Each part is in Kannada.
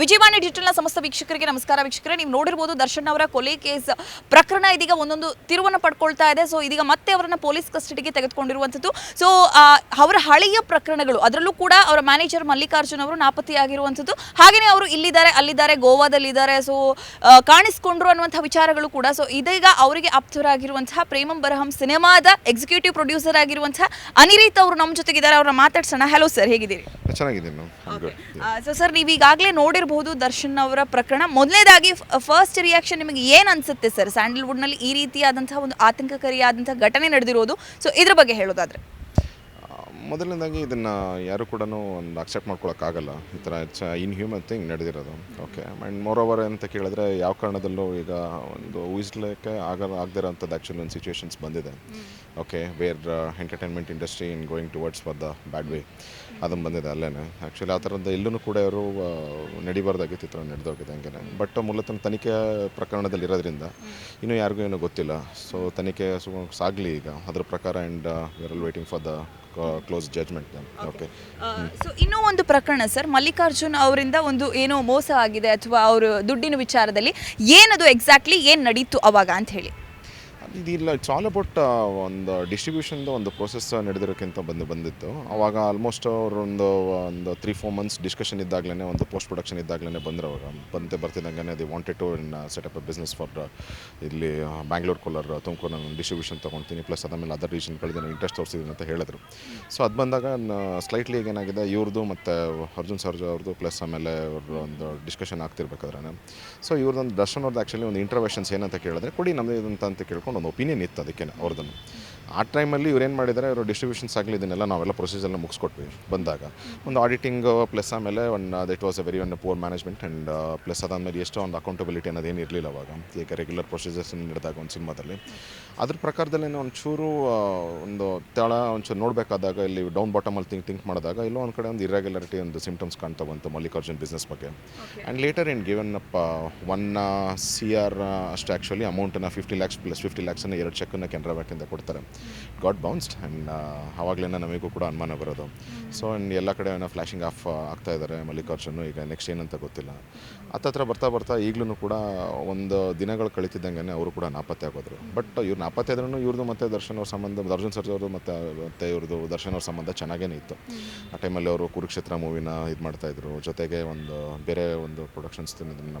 ವಿಜಯವಾಣಿ ಡಿಜಿಟಲ್ನ ಸಮಸ್ತ ವೀಕ್ಷಕರಿಗೆ ನಮಸ್ಕಾರ ವೀಕ್ಷಕರೇ. ನೀವು ನೋಡಿರ್ಬೋದು ದರ್ಶನ್ ಅವರ ಕೊಲೆ ಕೇಸ್ ಪ್ರಕರಣ ಇದೀಗ ಒಂದೊಂದು ತಿರುವನ್ನು ಪಡ್ಕೊಳ್ತಾ ಇದೆ. ಸೊ ಇದೀಗ ಮತ್ತೆ ಅವರನ್ನ ಪೊಲೀಸ್ ಕಸ್ಟಡಿಗೆ ತೆಗೆದುಕೊಂಡಿರುವಂಥದ್ದು. ಸೊ ಅವರ ಹಳೆಯ ಪ್ರಕರಣಗಳು, ಅದರಲ್ಲೂ ಕೂಡ ಅವರ ಮ್ಯಾನೇಜರ್ ಮಲ್ಲಿಕಾರ್ಜುನ್ ಅವರು ನಾಪತ್ತೆಯಾಗಿರುವಂಥದ್ದು. ಹಾಗೆಯೇ ಅವರು ಇಲ್ಲಿದ್ದಾರೆ, ಅಲ್ಲಿದ್ದಾರೆ, ಗೋವಾದಲ್ಲಿದ್ದಾರೆ. ಸೊ ಕಾಣಿಸ್ಕೊಂಡ್ರು ಅನ್ನುವಂಥ ವಿಚಾರಗಳು ಕೂಡ. ಸೊ ಇದೀಗ ಅವರಿಗೆ ಆಪ್ತರಾಗಿರುವಂತಹ ಪ್ರೇಮಂ ಬರಹಂ ಸಿನಿಮಾದ ಎಕ್ಸಿಕ್ಯೂಟಿವ್ ಪ್ರೊಡ್ಯೂಸರ್ ಆಗಿರುವಂತಹ ಅನಿರೀತ್ ಅವರು ನಮ್ಮ ಜೊತೆಗಿದ್ದಾರೆ. ಅವರನ್ನ ಮಾತಾಡ್ಸೋಣ. ಹಲೋ ಸರ್ ಹೇಗಿದ್ದೀರಿ? ಚೆನ್ನಾಗಿದ್ದೀನಿ ಸೊ ಸರ್ ನೀವು ಈಗಾಗಲೇ ನೋಡಿರಬಹುದು ದರ್ಶನ್ ಅವರ ಪ್ರಕರಣ. ಮೊದಲನೇದಾಗಿ ಫಸ್ಟ್ ರಿಯಾಕ್ಷನ್ ನಿಮಗೆ ಏನು ಅನ್ಸುತ್ತೆ ಸರ್ ಸ್ಯಾಂಡಲ್ವುಡ್ನಲ್ಲಿ ಈ ರೀತಿಯಾದಂತಹ ಒಂದು ಆತಂಕಕಾರಿಯಾದಂತಹ ಘಟನೆ ನಡೆದಿರೋದು. ಸೊ ಇದ್ರ ಬಗ್ಗೆ ಹೇಳೋದಾದ್ರೆ. ಮೊದಲನೇದಾಗಿ ಇದನ್ನು ಯಾರು ಕೂಡ ಒಂದು ಅಕ್ಸೆಪ್ಟ್ ಮಾಡ್ಕೊಳಕ್ಕಾಗಲ್ಲ. ಈ ಥರ ಇಟ್ಸ್ ಇನ್ ಹ್ಯೂಮನ್ ಥಿಂಗ್ ನಡೆದಿರೋದು. ಓಕೆ ಆ್ಯಂಡ್ ಮೋರ್ ಓವರ್ ಅಂತ ಕೇಳಿದ್ರೆ ಯಾವ ಕಾರಣದಲ್ಲೂ ಈಗ ಒಂದು ಊಹಿಸ್ಲಿಕ್ಕೆ ಆಗ ಆಗದಿರೋಂಥದ್ದು ಆ್ಯಕ್ಚುಲಿ ಒಂದು ಸಿಚುವೇಷನ್ಸ್ ಬಂದಿದೆ. Okay where entertainment industry in going towards for the bad way ಅದನ್ನು ಬಂದಿದೆ ಅಲ್ಲೇ ಆ್ಯಕ್ಚುಲಿ ಆ ಥರದ ಇಲ್ಲೂ ಕೂಡ ಅವರು ನಡಿಬಾರ್ದಾಗಿತ್ತು ಈ ಥರ ನಡೆದೋಗಿದೆ ಹಂಗೆ ಬಟ್ ಮೂಲತಃ ತನಿಖೆ ಪ್ರಕರಣದಲ್ಲಿ ಇರೋದ್ರಿಂದ ಇನ್ನೂ ಯಾರಿಗೂ ಏನೂ ಗೊತ್ತಿಲ್ಲ. ಸೊ ತನಿಖೆ ಸಾಗಲಿ ಈಗ. ಅದರ ಪ್ರಕಾರ and we are waiting for the close judgement okay so ಇನ್ನೂ ಒಂದು ಪ್ರಕರಣ ಸರ್ ಮಲ್ಲಿಕಾರ್ಜುನ್ ಅವರಿಂದ ಒಂದು ಏನೋ ಮೋಸ ಆಗಿದೆ ಅಥವಾ ಅವರು ದುಡ್ಡಿನ ವಿಚಾರದಲ್ಲಿ ಏನದು ಎಕ್ಸಾಕ್ಟ್ಲಿ ಏನು ನಡೀತು ಅವಾಗ ಅಂತ ಹೇಳಿ. ಇದಿಲ್ಲ ಇಟ್ಸ್ ಆಲ್ ಅಬೌಟ್ ಒಂದು ಡಿಸ್ಟ್ರಿಬ್ಯೂಷನ್ದು ಒಂದು ಪ್ರೊಸೆಸ್ ನಡೆದಿರೋಕ್ಕಿಂತ ಬಂದು ಬಂದಿತ್ತು. ಅವಾಗ ಆಲ್ಮೋಸ್ಟ್ ಅವರು ಒಂದು ಒಂದು ತ್ರೀ ಫೋರ್ ಮಂತ್ಸ್ ಡಿಸ್ಕಷನ್ ಇದ್ದಾಗಲೇ ಒಂದು ಪೋಸ್ಟ್ ಪ್ರೊಡಕ್ಷನ್ ಇದ್ದಾಗಲೇ ಬಂದರು ಅವಾಗ. ಬಂತೆ ಬರ್ತಿದ್ದಂಗೆ they wanted to in set up a business for ಇಲ್ಲಿ ಬ್ಯಾಂಗ್ಳೂರ್ ಕೋಲಾರ ತುಮಕೂರು ನಾನು ಡಿಸ್ಟ್ರಿಬ್ಯೂಷನ್ ತೊಗೊಳ್ತೀನಿ ಪ್ಲಸ್ ಅದಮೇಲೆ ಅದರ್ ರೀಜನ್ಗಳಿಗೆ ನಾನು ಇಂಟ್ರೆಸ್ಟ್ ತೋರಿಸಿದ್ದೀನಿ ಅಂತ ಹೇಳಿದ್ರು. ಸೊ ಅದು ಬಂದಾಗ ಸ್ಲೈಟ್ಲಿ ಈಗ ಏನಾಗಿದೆ ಇವ್ರದ್ದು ಮತ್ತು ಅರ್ಜುನ್ ಸರ್ಜ ಅವ್ರದ್ದು ಪ್ಲಸ್ ಆಮೇಲೆ ಅವ್ರದ್ದು ಒಂದು ಡಿಸ್ಕಷನ್ ಆಗ್ತಿರ್ಬೇಕಾದ್ರೆ ಸೊ ಇವ್ರದ್ದೊಂದು ದರ್ಶನ್ ಅವ್ರದ್ದು ಆ್ಯಕ್ಚುಲಿ ಒಂದು ಇಂಟರ್ವೆಷನ್ಸ್ ಏನಂತ ಕೇಳಿದ್ರೆ, ಕೊಡಿ ನಮ್ಮದು ಅಂತ ಕೇಳ್ಕೊಂಡು ಒಂದು ಒಪಿನಿಯನ್ ಇತ್ತು ಅದಕ್ಕೆ ಅವ್ರದ್ದನ್ನು. ಆ ಟೈಮಲ್ಲಿ ಇವ್ರು ಏನು ಮಾಡಿದ್ದಾರೆ ಇವರು ಡಿಸ್ಟ್ರಿಬ್ಯೂಷನ್ಸ್ ಆಗಲಿ ಇದನ್ನೆಲ್ಲ ನಾವೆಲ್ಲ ಪ್ರೊಸೀಜರ್ನ ಮುಗಿಸ್ಕೊಟ್ವಿ ಬಂದಾಗ. ಒಂದು ಆಡಿಟಿಂಗ್ ಪ್ಲಸ್ ಆಮೇಲೆ one that was a very one poor management and plus ಅದಾದಮೇಲೆ ಎಷ್ಟೋ ಒಂದು ಅಕೌಂಟಬಿಲಿಟಿ ಅನ್ನೋದೇನು ಇರಲಿಲ್ಲ ಅವಾಗ. ಈಗ ರೆಗ್ಯುಲರ್ ಪ್ರೊಸೀಜರ್ಸ್ ನಡೆದಾಗ ಒಂದು ಸಿನಿಮಾದಲ್ಲಿ. ಅದ್ರ ಪ್ರಕಾರದಲ್ಲಿ ಒಂಚೂರು ಒಂದು ತಳ ಒಂಚೂರು ನೋಡಬೇಕಾದಾಗ ಇಲ್ಲಿ ಡೌನ್ ಬಾಟಮಲ್ಲಿ ಥಿಂಕ್ ಥಿಂಕ್ ಮಾಡಿದಾಗ ಇಲ್ಲೋ ಒಂದು ಕಡೆ ಒಂದು ಇರ್ರೆಗ್ಯುಲಾರಿಟಿ ಒಂದು ಸಿಮ್ಟಮ್ಸ್ ಕಾಣ್ತಾ ಬಂತು ಮಲ್ಲಿಕಾರ್ಜುನ್ ಬಿಸ್ನೆಸ್ ಬಗ್ಗೆ. And later in given up one C R ಅಷ್ಟು ಆ್ಯಕ್ಚುಲಿ ಅಮೌಂಟನ್ನು ಫಿಫ್ಟಿ ಲ್ಯಾಕ್ಸ್ ಪ್ಲಸ್ ಫಿಫ್ಟಿ ಲ್ಯಾಕ್ಸನ್ನು ಎರಡು ಚೆಕ್ಕನ್ನು ಕೆನರಾ ಬ್ಯಾಂಕಿಂದ ಕೊಡ್ತಾರೆ. ಗಾಟ್ ಬೌನ್ಸ್ಡ್ ಆ್ಯಂಡ್ ಆವಾಗಲೇ ನಮಗೂ ಕೂಡ ಅನುಮಾನ ಬರೋದು. ಸೊ ಆ್ಯಂಡ್ ಎಲ್ಲ ಕಡೆ ಏನೋ ಫ್ಲ್ಯಾಶಿಂಗ್ ಆಫ್ ಆಗ್ತಾ ಇದ್ದಾರೆ ಮಲ್ಲಿಕಾರ್ಜುನ್ ಈಗ ನೆಕ್ಸ್ಟ್ ಏನಂತ ಗೊತ್ತಿಲ್ಲ. ಹತ್ತತ್ರ ಬರ್ತಾ ಬರ್ತಾ ಈಗಲೂ ಕೂಡ ಒಂದು ದಿನಗಳು ಕಳೀತಿದ್ದಂಗೆ ಅವರು ಕೂಡ ನಾಪತ್ತೆ ಆಗೋದ್ರು. ಬಟ್ ಇವ್ರು ನಾಪತ್ತೆ ಆದ್ರೂ ಇವ್ರದ್ದು ಮತ್ತು ದರ್ಶನ್ ಅವ್ರ ಸಂಬಂಧ ಅರ್ಜುನ್ ಸರ್ಜ್ ಅವ್ರದ್ದು ಮತ್ತು ಮತ್ತು ಇವ್ರದ್ದು ದರ್ಶನ್ ಅವ್ರ ಸಂಬಂಧ ಚೆನ್ನಾಗೇ ಇತ್ತು. ಆ ಟೈಮಲ್ಲಿ ಅವರು ಕುರುಕ್ಷೇತ್ರ ಮೂವಿನ ಇದು ಮಾಡ್ತಾಯಿದ್ರು ಜೊತೆಗೆ ಒಂದು ಬೇರೆ ಒಂದು ಪ್ರೊಡಕ್ಷನ್ಸ್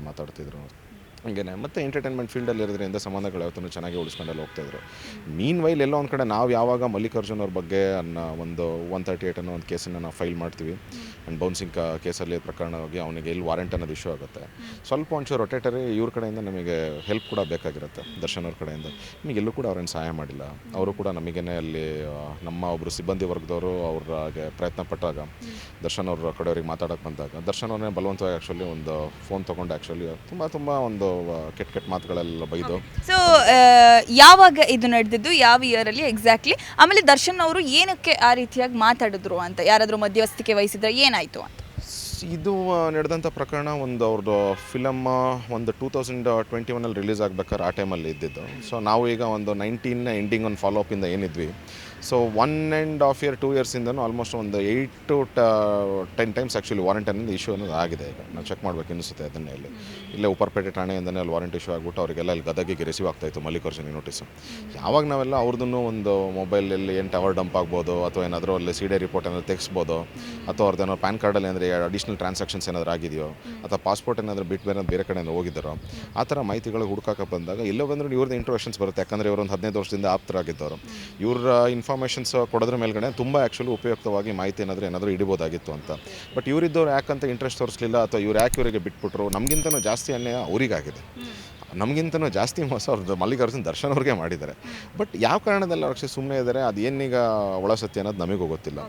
ಮಾತಾಡ್ತಿದ್ರು. ಹಂಗೇನೆ. ಮತ್ತು ಎಂಟರ್ಟೈನ್ಮೆಂಟ್ ಫೀಲ್ಡಲ್ಲಿ ಇರೋದ್ರಿಂದ ಸಂಬಂಧಗಳು ಯಾವತ್ತೂ ಚೆನ್ನಾಗಿ ಉಳಿಸ್ಕೊಂಡೆಲ್ಲ ಹೋಗ್ತಾಯಿದ್ರು ಮೀನ್ ವೈಲ್ ಎಲ್ಲೋ ಒಂದು ಕಡೆ ನಾವು ಯಾವಾಗ ಮಲ್ಲಿಕಾರ್ಜುನ್ ಅವ್ರ ಬಗ್ಗೆ ಅನ್ನೋ ಒಂದು ಒನ್ ತರ್ಟಿ ಏಟ್ ಅನ್ನೋ ಒಂದು ಕೇಸನ್ನು ನಾವು ಫೈಲ್ ಮಾಡ್ತೀವಿ. ಆ್ಯಂಡ್ ಬೌನ್ಸಿಂಗ್ ಕೇಸಲ್ಲಿ ಪ್ರಕರಣವಾಗಿ ಅವನಿಗೆ ಇಲ್ಲಿ ವಾರೆಂಟ್ ಅನ್ನೋದು ಇಶ್ಯೂ ಆಗುತ್ತೆ. ಸ್ವಲ್ಪ ಒಂಚೂರು ರೊಟೇಟರಿ ಇವ್ರ ಕಡೆಯಿಂದ ನಮಗೆ ಹೆಲ್ಪ್ ಕೂಡ ಬೇಕಾಗಿರುತ್ತೆ, ದರ್ಶನ್ ಅವ್ರ ಕಡೆಯಿಂದ. ನಿಮಗೆ ಎಲ್ಲೂ ಕೂಡ ಅವ್ರೇನು ಸಹಾಯ ಮಾಡಿಲ್ಲ. ಅವರು ಕೂಡ ನಮಗೇನೆ ಅಲ್ಲಿ ನಮ್ಮ ಒಬ್ಬರು ಸಿಬ್ಬಂದಿ ವರ್ಗದವರು ಅವ್ರಿಗೆ ಪ್ರಯತ್ನ ಪಟ್ಟಾಗ, ದರ್ಶನ್ ಅವ್ರ ಕಡೆಯವ್ರಿಗೆ ಮಾತಾಡೋಕೆ ಬಂದಾಗ, ದರ್ಶನ್ ಅವ್ರನ್ನೇ ಬಲವಂತವಾಗಿ ಆ್ಯಕ್ಚುಲಿ ಒಂದು ಫೋನ್ ತೊಗೊಂಡು ಆ್ಯಕ್ಚುಲಿ ತುಂಬ ತುಂಬ ಒಂದು ಕೆಟ್ಟ ಕೆಟ್ಟ ಮಾತುಗಳೆಲ್ಲ ಬೈದು. ಸೊ ಯಾವಾಗ ಇದು ನಡೆದಿದ್ದು, ಯಾವ ಇಯರ್ ಅಲ್ಲಿ ಎಕ್ಸಾಕ್ಟ್ಲಿ ಆಮೇಲೆ ದರ್ಶನ್ ಅವರು ಏನಕ್ಕೆ ಆ ರೀತಿಯಾಗಿ ಮಾತಾಡಿದ್ರು ಅಂತ? ಯಾರಾದರೂ ಮಧ್ಯವಸ್ಥಿಕೆ ವಹಿಸಿದ್ರೆ ಏನಾಯ್ತು ಅಂತ? ಇದು ನಡೆದಂಥ ಪ್ರಕರಣ ಒಂದು ಅವ್ರದ್ದು ಫಿಲಮ್ ಒಂದು ಟೂ ತೌಸಂಡ್ ಟ್ವೆಂಟಿ ಒನಲ್ಲಿ ರಿಲೀಸ್ ಆಗ್ಬೇಕಾದ್ರೆ ಆ ಟೈಮಲ್ಲಿ ಇದ್ದಿದ್ದು. ಸೊ ನಾವು ಈಗ ಒಂದು ನೈನ್ಟೀನ್ ಎಂಡಿಂಗ್ ಒಂದು ಫಾಲೋ ಅಪಿಂದ ಏನಿದ್ವಿ. So one and half year two ಇಯರ್ಸಿಂದನೂ almost ಒಂದು eight to ten times actually warrant ಅನ್ನೋದು ಇಶ್ಯೂ ಅನ್ನೋದು ಆಗಿದೆ ಈಗ. ನಾವು ಚೆಕ್ ಮಾಡ್ಬೇಕು ಅನಿಸುತ್ತೆ ಅದನ್ನೇ ಇಲ್ಲಿ. ಇಲ್ಲೇ ಉಪರ್ಪೇಟೆ ಠಾಣೆಯಿಂದನೇ ಅಲ್ಲಿ ವಾರಂಟ್ ಇಶ್ಯೂ ಆಗ್ಬಿಟ್ಟು ಅವರಿಗೆಲ್ಲ ಅಲ್ಲಿ ಗದಗಿಗೆ ರಿಸೀವ್ ಆಗ್ತಾಯಿತ್ತು ಮಲ್ಲಿಕಾರ್ಜುನಿ ನೋಟಿಸು ಯಾವಾಗ ನಾವೆಲ್ಲ ಅವ್ರದ್ದು ಒಂದು ಮೊಬೈಲಲ್ಲಿ ಏನು ಟವರ್ ಡಂಪ್ ಆಗ್ಬೋದು, ಅಥವಾ ಏನಾದರೂ ಅಲ್ಲಿ ಸಿ ಡಿ ರಿಪೋರ್ಟ್ ಏನಾದ್ರು ತೆಗಿಸ್ಬೋದು, ಅಥವಾ ಅವ್ರದ್ದೇನೋ ಪ್ಯಾನ್ ಕಾರ್ಡಲ್ಲಿ ಅಂದರೆ ಅಡಿಷ್ನಲ್ ಟ್ರಾನ್ಸಾಕ್ಷನ್ಸ್ ಏನಾದರೂ ಆಗಿದೆಯೋ ಅಥವಾ ಪಾಸ್ಪೋರ್ಟ್ ಏನಾದರೂ ಬಿಟ್ಟು ಬೇರೆ ಬೇರೆ ಕಡೆಯಿಂದ ಹೋಗಿದ್ದಾರೋ ಆ ಥರ ಮಾಹಿತಿಗಳು ಹುಡುಕಾಕ ಬಂದಾಗ ಎಲ್ಲೋ ಬಂದರೂ ಇವ್ರದ್ದು ಇಂಟ್ರೋಷನ್ಸ್ ಬರುತ್ತೆ. ಯಾಕಂದರೆ ಇವರೊಂದು ಹದಿನೈದು ವರ್ಷದಿಂದ ಆಪ್ತರಾಗಿದ್ದವರು. ಇವರ ಇನ್ಫಾರ್ಮೇಷನ್ಸ್ ಕೊಡೋದ್ರ ಮೇಲ್ಗಡೆ ತುಂಬ ಆ್ಯಕ್ಚುಲಿ ಉಪಯುಕ್ತವಾಗಿ ಮಾಹಿತಿ ಏನಾದರೂ ಏನಾದರೂ ಹಿಡಿಬೋದಾಗಿತ್ತು ಅಂತ. ಬಟ್ ಇವರಿದ್ದವ್ರು ಯಾಕಂತ ಇಂಟ್ರೆಸ್ಟ್ ತೋರಿಸಲಿಲ್ಲ ಅಥವಾ ಇವ್ರು ಯಾಕೆ ಇವರಿಗೆ ಬಿಟ್ಬಿಟ್ರು ನಮಗಿಂತನೂ ಜಾಸ್ತಿ ಅನ್ಯಾಯ ಅವರಿಗಾಗಿದೆ. ನಮಗಿಂತನೂ ಜಾಸ್ತಿ ಮೋಸ ಅವ್ರದ್ದು ಮಲ್ಲಿಕಾರ್ಜುನ್ ದರ್ಶನ್ ಅವ್ರಿಗೆ ಮಾಡಿದ್ದಾರೆ. ಬಟ್ ಯಾವ ಕಾರಣದಲ್ಲಿ ಅವ್ರಿಗೆ ಸುಮ್ಮನೆ ಇದ್ದಾರೆ ಅದು ಏನೀಗ ಒಳ ಸತ್ಯ ಅನ್ನೋದು ನಮಗೂ ಗೊತ್ತಿಲ್ಲ.